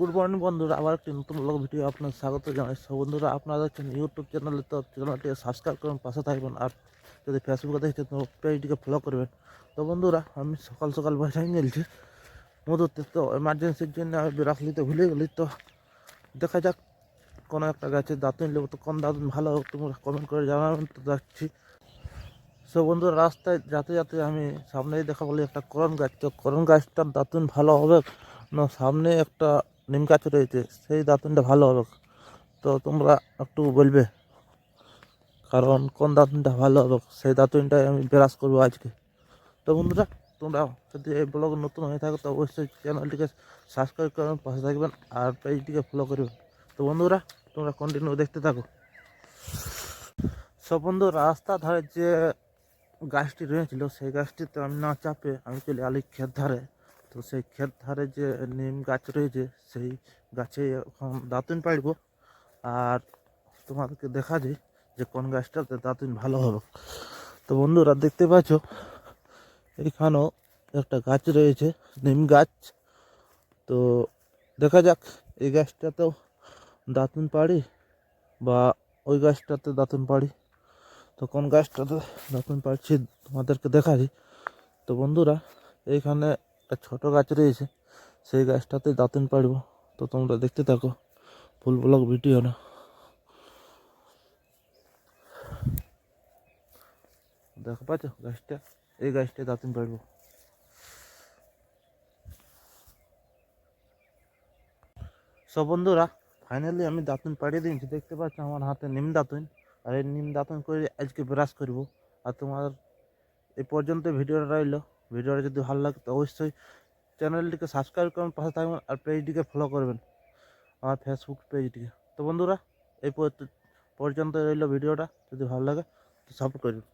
Good morning বন্ধুরা, আবার একটি নতুন ব্লগ ভিডিও আপনার স্বাগত জানাই। সব বন্ধুরা, আপনারা দেখছেন ইউটিউব চ্যানেলে তো চ্যানেলটি সাবস্ক্রাইব করুন, পাশে থাকবেন, আর যদি ফেসবুকে দেখছেন তো পেজটিকে ফলো করবেন। তো বন্ধুরা, আমি সকাল সকাল বাসায় নিয়েছি মধুতে, তো এমার্জেন্সির জন্য আমি বিরাখলিতে ভুলে গেলি, তো দেখা যাক কোনো একটা গাছে দাঁতুন নেব, তো কোন দাঁতুন ভালো তোমরা কমেন্ট করে জানাবেন, তো যাচ্ছি। সো বন্ধুরা, রাস্তায় যাতে যাতে আমি সামনেই দেখা বলি একটা করণ গাছ, তো করণ গাছটার দাঁতুন ভালো হবে না, সামনে একটা নিম গাছ রয়েছে, সেই দাঁতুনটা ভালো হবে। তো তোমরা একটু বলবে, কারণ কোন দাঁতুনটা ভালো হবে? সেই দাঁতুনটাই আমি ব্রাশ করব আজকে। তো বন্ধুরা, তোমরা যদি এই ব্লগ নতুন হয়ে থাকো, তো অবশ্যই চ্যানেলটিকে সাবস্ক্রাইব করবেন পাশে থাকবেন আর পেজটিকে ফলো করবেন। তো বন্ধুরা, তোমরা কন্টিনিউ দেখতে থাকো। সব বন্ধু রাস্তা ধারে যে গাছটি রয়েছিল, সেই গাছটিতে আমি না চাপে আমি চলে আলি ক্ষেত ধারে তো সেই ক্ষেত ধারে যে নিম গাছ রয়েছে, সেই গাছে এখন দাঁতুন পাড়ব। আর তোমাদেরকে দেখা যায় যে কোন গাছটাতে দাঁতুন ভালো হবে। তো বন্ধুরা, দেখতে পাচ্ছ, এখানেও একটা গাছ রয়েছে, নিম গাছ। তো দেখা যাক, এই গাছটাতেও দাঁতুন পাড়ি বা ওই গাছটাতে দাঁতুন পাড়ি। তো কোন গাছটাতে দাঁতুন পাড়ছি তোমাদেরকে দেখাই তো বন্ধুরা, এইখানে একটা ছোট গাছ রয়েছে, সেই গাছটাতে দাঁতুন পাড়ব তো তোমরা দেখতে থাকো, ফুল ব্লগ ভিডিও না। দেখো, পাচ্ছ? গাছটা, এই গাছটায় দাঁতুন পাড়ব সব বন্ধুরা ফাইনালি আমি দাঁতুন পাড়িয়ে দিয়েছি। দেখতে পাচ্ছ আমার হাতে নিম দাঁতুন, আর এই নিম দাঁতন করে আজকে ব্রাশ করব। আর তোমার, এই পর্যন্ত ভিডিওটা রইল। ভিডিওটা যদি ভালো লাগে, তো অবশ্যই চ্যানেলটিকে সাবস্ক্রাইব করবেন, পাশে থাকবেন আর পেজটিকে ফলো করবেন। আমার ফেসবুক পেজটিকে তো বন্ধুরা, এই পর্যন্ত রইল ভিডিওটা। যদি ভালো লাগে, তো সাপোর্ট করবেন।